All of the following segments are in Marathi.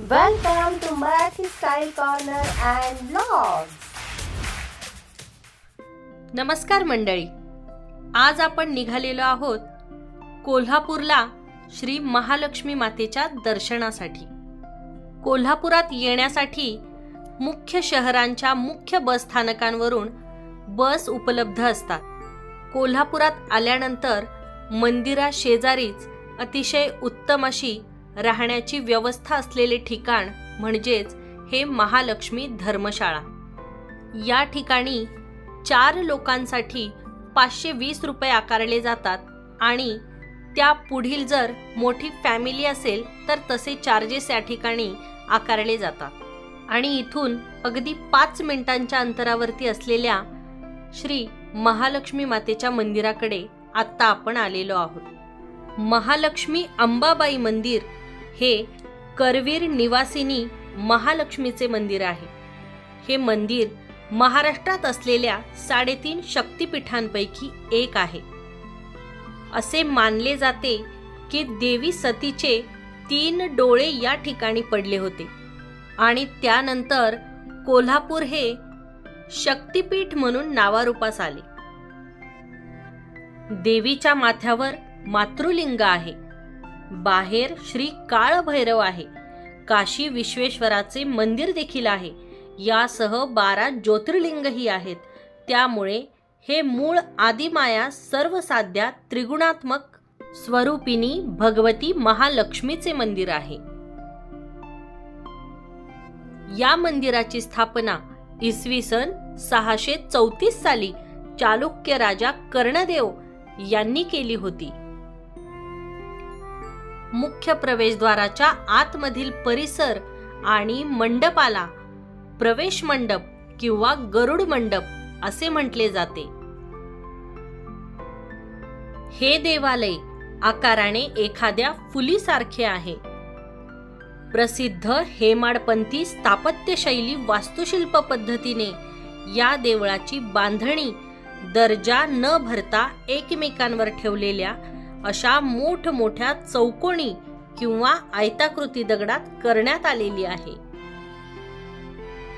Welcome to Marathi style corner and blog नमस्कार मंडळी. आज आपण निघालेलो आहोत कोल्हापूरला श्री महालक्ष्मी मातेच्या दर्शनासाठी. कोल्हापुरात येण्यासाठी मुख्य शहरांच्या मुख्य बस स्थानकांवरून बस उपलब्ध असतात. कोल्हापुरात आल्यानंतर मंदिरा शेजारीच अतिशय उत्तम अशी राहण्याची व्यवस्था असलेले ठिकाण म्हणजेच हे महालक्ष्मी धर्मशाळा. या ठिकाणी चार लोकांसाठी पाचशे वीस रुपये आकारले जातात आणि त्या पुढील जर मोठी फॅमिली असेल तर तसे चार्जेस या ठिकाणी आकारले जातात. आणि इथून अगदी पाच मिनिटांच्या अंतरावरती असलेल्या श्री महालक्ष्मी मातेच्या मंदिराकडे आत्ता आपण आलेलो आहोत. महालक्ष्मी अंबाबाई मंदिर हे करवीर निवासिनी महालक्ष्मीचे मंदिर आहे. हे मंदिर महाराष्ट्रात असलेल्या साडेतीन शक्तिपीठांपैकी एक आहे. असे मानले जाते की देवी सतीचे तीन डोळे या ठिकाणी पडले होते आणि त्यानंतर कोल्हापूर हे शक्तिपीठ म्हणून नावारूपास आले. देवीच्या माथ्यावर मातृलिंग आहे. बाहेर श्री काळभैरव आहे. काशी विश्वेश्वराचे मंदिर देखील आहे. यासह बारा ज्योतिर्लिंगही आहेत. त्यामुळे हे मूळ आदिमाया सर्वसाध्या त्रिगुणात्मक स्वरूपिनी भगवती महालक्ष्मीचे मंदिर आहे. या मंदिराची स्थापना इसवी सन सहाशे चौतीस साली चालुक्य राजा कर्णदेव यांनी केली होती. मुख्य प्रवेशद्वाराच्या आतमधील परिसर आणि मंडपाला प्रवेश मंडप किंवा गरुड मंडप असे म्हटले जाते. हे देवालय आकाराने एखाद्या फुलीसारखे आहे. प्रसिद्ध हेमाडपंथी स्थापत्यशैली वास्तुशिल्प पद्धतीने या देवळाची बांधणी दर्जा न भरता एकमेकांवर ठेवलेल्या अशा मोठमोठ्या चौकोनी किंवा आयताकृती दगडात करण्यात आलेली आहे.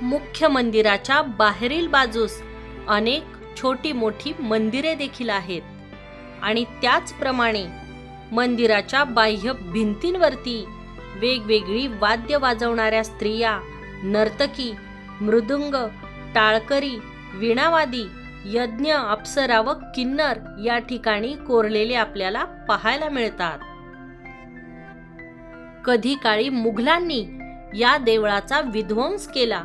मुख्य मंदिराच्या बाहेरील बाजूस अनेक छोटी मोठी मंदिरे देखील आहेत आणि त्याचप्रमाणे मंदिराच्या बाह्य भिंतींवरती वेगवेगळी वाद्य वाजवणाऱ्या स्त्रिया नर्तकी मृदुंग टाळकरी विणावादी यज्ञ अप्सरा व किन्नर या ठिकाणी कोरलेले आपल्याला पाहायला मिळतात. कधी काळी मुघलांनी या देवळाचा विध्वंस केला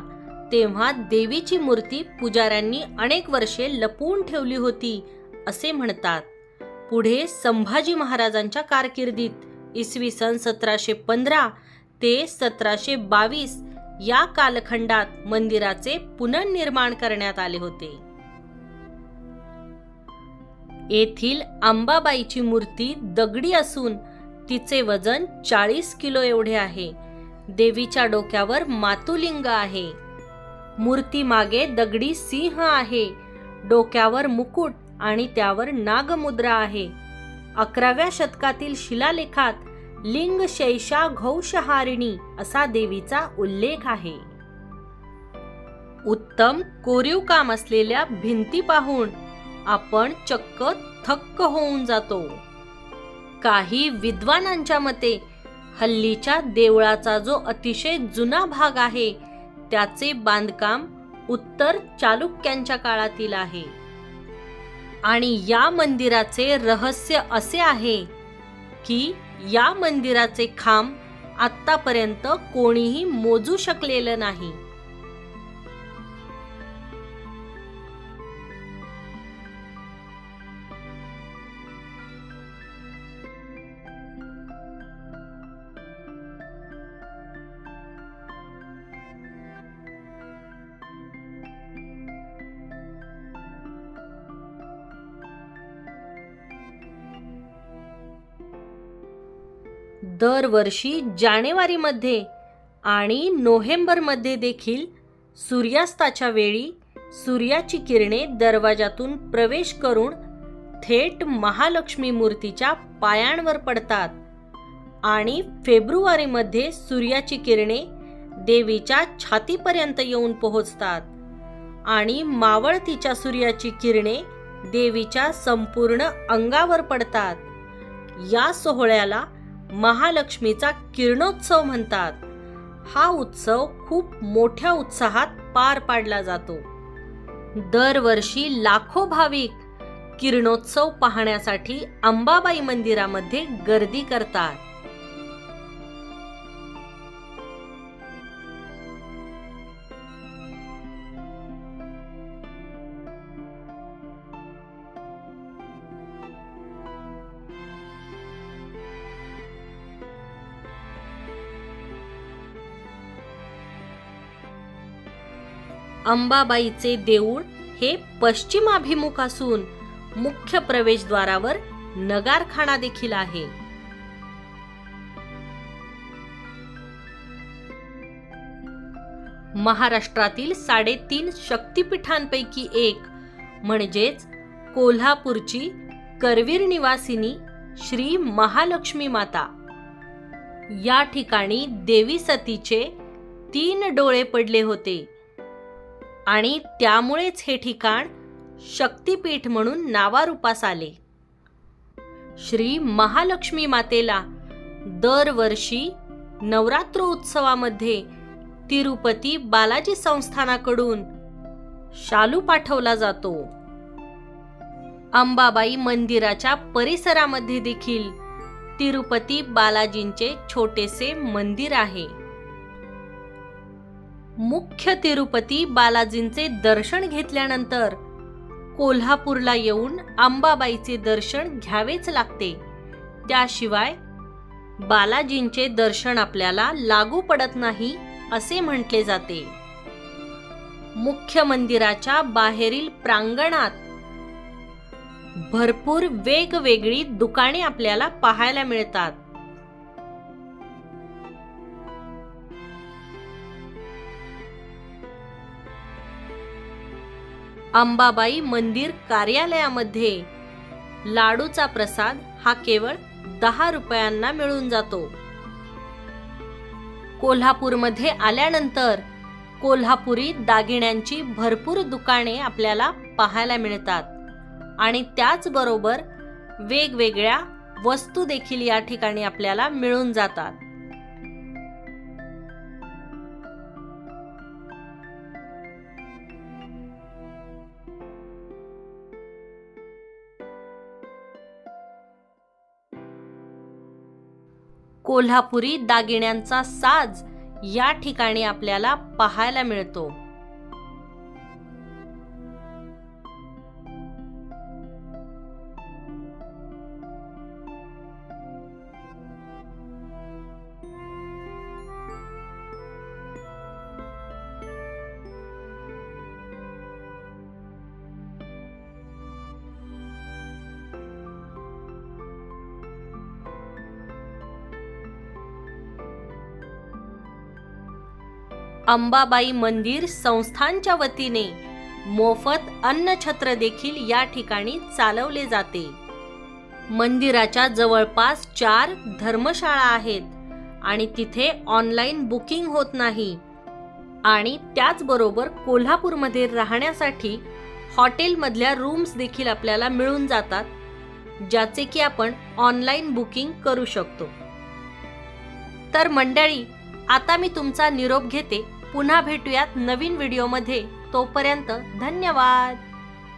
तेव्हा देवीची मूर्ती पुजाऱ्यांनी अनेक वर्षे लपवून ठेवली होती असे म्हणतात. पुढे संभाजी महाराजांच्या कारकिर्दीत इसवी सन सतराशे पंधरा ते सतराशे बावीस या कालखंडात मंदिराचे पुनर्निर्माण करण्यात आले होते. येथील अंबाबाईची मूर्ती दगडी असून तिचे वजन चाळीस किलो एवढे आहे. देवीच्या डोक्यावर मातुलिंग आहे. मूर्ती मागे दगडी सिंह आहे. डोक्यावर मुकुट आणि त्यावर नागमुद्रा आहे. अकराव्या शतकातील शिलालेखात लिंग शैषा घौषहारिणी असा देवीचा उल्लेख आहे. उत्तम कोरीव काम असलेल्या भिंती पाहून आपण चक्क थक्क होऊन जातो. काही विद्वानांच्या मते हल्लीच्या देवळाचा जो अतिशय जुना भाग आहे त्याचे बांधकाम उत्तर चालुक्यांच्या काळातील आहे. आणि या मंदिराचे रहस्य असे आहे की या मंदिराचे खांब आत्तापर्यंत कोणीही मोजू शकलेलं नाही. दरवर्षी जानेवारीमध्ये आणि नोव्हेंबरमध्ये देखील सूर्यास्ताच्या वेळी सूर्याची किरणे दरवाजातून प्रवेश करून थेट महालक्ष्मी मूर्तीच्या पायांवर पडतात आणि फेब्रुवारीमध्ये सूर्याची किरणे देवीच्या छातीपर्यंत येऊन पोहोचतात आणि मावळतीच्या सूर्याची किरणे देवीच्या संपूर्ण अंगावर पडतात. या सोहळ्याला महालक्ष्मीचा किरणोत्सव म्हणतात. हा उत्सव खूप मोठ्या उत्साहात पार पाडला जातो. दरवर्षी लाखो भाविक किरणोत्सव पाहण्यासाठी अंबाबाई मंदिरामध्ये गर्दी करतात. अंबाबाईचे देऊळ हे पश्चिमाभिमुख असून मुख्य प्रवेशद्वारावर नगारखाना देखील आहे. महाराष्ट्रातील साडेतीन शक्तिपीठांपैकी एक म्हणजेच कोल्हापूरची करवीर निवासिनी श्री महालक्ष्मी माता. या ठिकाणी देवी सतीचे तीन डोळे पडले होते. आणि त्यामुळेच हे ठिकाण शक्तिपीठ म्हणून नावारूपास आले. श्री महालक्ष्मी मातेला दरवर्षी नवरात्र उत्सवामध्ये तिरुपती बालाजी संस्थानाकडून शालू पाठवला जातो. अंबाबाई मंदिराच्या परिसरामध्ये देखील तिरुपती बालाजींचे छोटेसे मंदिर आहे. मुख्य तिरुपती बालाजींचे दर्शन घेतल्यानंतर कोल्हापूरला येऊन अंबाबाईचे दर्शन घ्यावेच लागते. त्याशिवाय बालाजींचे दर्शन आपल्याला लागू पडत नाही असे म्हटले जाते. मुख्य मंदिराच्या बाहेरील प्रांगणात भरपूर वेगवेगळी दुकाने आपल्याला पाहायला मिळतात. अंबाबाई मंदिर कार्यालयामध्ये. लाडूचा प्रसाद हा केवळ दहा रुपयांना मिळून जातो. कोल्हापूरमध्ये आल्यानंतर कोल्हापुरी दागिन्यांची भरपूर दुकाने आपल्याला पाहायला मिळतात आणि त्याचबरोबर वेगवेगळ्या वस्तू देखील या ठिकाणी आपल्याला मिळून जातात. कोल्हापुरी दागिन्यांचा साज या ठिकाणी आपल्याला पाहायला मिळतो. अंबाबाई मंदिर संस्थांच्या वतीने मोफत अन्नछत्र देखील या ठिकाणी चालवले जाते. मंदिराच्या जवळपास चार धर्मशाळा आहेत आणि तिथे ऑनलाईन बुकिंग होत नाही. आणि त्याचबरोबर कोल्हापूरमध्ये राहण्यासाठी हॉटेलमधल्या रूम्स देखील आपल्याला मिळून जातात ज्याचे की आपण ऑनलाईन बुकिंग करू शकतो. तर मंडळी आता मी तुमचा निरोप घेते. पुन्हा भेटूयात नवीन व्हिडिओमध्ये. तोपर्यंत धन्यवाद.